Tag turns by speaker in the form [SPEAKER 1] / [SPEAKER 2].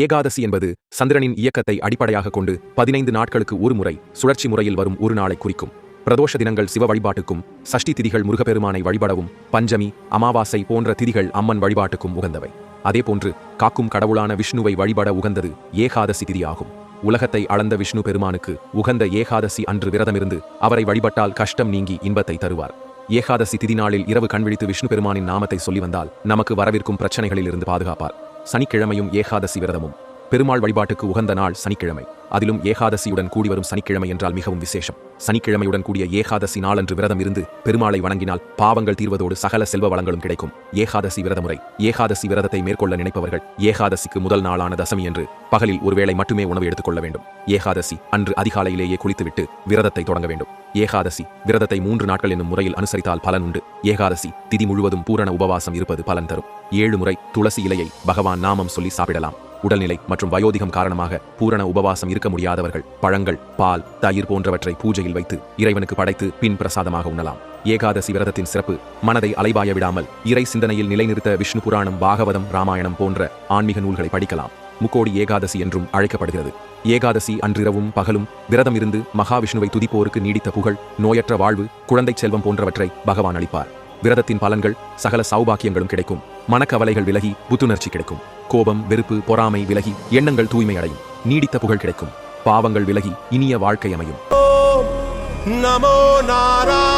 [SPEAKER 1] ஏகாதசி என்பது சந்திரனின் இயக்கத்தை அடிப்படையாக கொண்டு பதினைந்து நாட்களுக்கு ஒரு முறை சுழற்சி முறையில் வரும் ஒரு நாளை குறிக்கும். பிரதோஷ தினங்கள் சிவ வழிபாட்டுக்கும் சஷ்டி திதிகள் முருகப்பெருமானை வழிபடவும் பஞ்சமி அமாவாசை போன்ற திதிகள் அம்மன் வழிபாட்டுக்கும் உகந்தவை. அதேபோன்று காக்கும் கடவுளான விஷ்ணுவை வழிபட உகந்தது ஏகாதசி திதியாகும். உலகத்தை அளந்த விஷ்ணு பெருமானுக்கு உகந்த ஏகாதசி அன்று விரதமிருந்து அவரை வழிபட்டால் கஷ்டம் நீங்கி இன்பத்தை தருவார். ஏகாதசி திதி நாளில் இரவு கண்விழித்து விஷ்ணு பெருமானின் நாமத்தை சொல்லி வந்தால் நமக்கு வரவிருக்கும் பிரச்சனைகளில் இருந்து பாதுகாப்பார். சனிக்கிழமையும் ஏகாதசி விரதமும். பெருமாள் வழிபாட்டுக்கு உகந்த நாள் சனிக்கிழமை. அதிலும் ஏகாதசியுடன் கூடி வரும் சனிக்கிழமை என்றால் மிகவும் விசேஷம். சனிக்கிழமையுடன் கூடிய ஏகாதசி நாளன்று விரதம் இருந்து பெருமாளை வணங்கினால் பாவங்கள் தீர்வதோடு சகல செல்வ வளங்களும் கிடைக்கும். ஏகாதசி விரதமுறை. ஏகாதசி விரதத்தை மேற்கொள்ள நினைப்பவர்கள் ஏகாதசிக்கு முதல் நாளான தசமி என்று பகலில் ஒருவேளை மட்டுமே உணவு எடுத்துக்கொள்ள வேண்டும். ஏகாதசி அன்று அதிகாலையிலேயே குளித்துவிட்டு விரதத்தை தொடங்க வேண்டும். ஏகாதசி விரதத்தை மூன்று நாட்கள் என்னும் முறையில் அனுசரித்தால் பலன் உண்டு. ஏகாதசி திதி முழுவதும் பூரண உபவாசம் இருப்பது பலன் தரும். ஏழு முறை துளசி இலையை பகவான் நாமம் சொல்லி சாப்பிடலாம். உடல்நிலை மற்றும் வயோதிகம் காரணமாக பூரண உபவாசம் இருக்க முடியாதவர்கள் பழங்கள் பால் தயிர் போன்றவற்றை பூஜையில் வைத்து இறைவனுக்கு படைத்து பின் பிரசாதமாக உண்ணலாம். ஏகாதசி விரதத்தின் சிறப்பு மனதை அலைபாய விடாமல் இறை சிந்தனையில் நிலைநிறுத்த விஷ்ணு புராணம் பாகவதம் ராமாயணம் போன்ற ஆன்மீக நூல்களை படிக்கலாம். முக்கோடி ஏகாதசி என்றும் அழைக்கப்படுகிறது. ஏகாதசி அன்றிரவும் பகலும் விரதம் இருந்து மகாவிஷ்ணுவை துதிப்போருக்கு நீடித்த புகழ் நோயற்ற வாழ்வு குழந்தை செல்வம் போன்றவற்றை பகவான் அளிப்பார். விரதத்தின் பலன்கள் சகல சௌபாக்கியங்களும் கிடைக்கும். மனக்கவலைகள் விலகி புத்துணர்ச்சி கிடைக்கும். கோபம் வெறுப்பு பொறாமை விலகி எண்ணங்கள் தூய்மை அடையும். நீடித்த புகழ் கிடைக்கும். பாவங்கள் விலகி இனிய வாழ்க்கை அமையும்.
[SPEAKER 2] நமோ நாராயண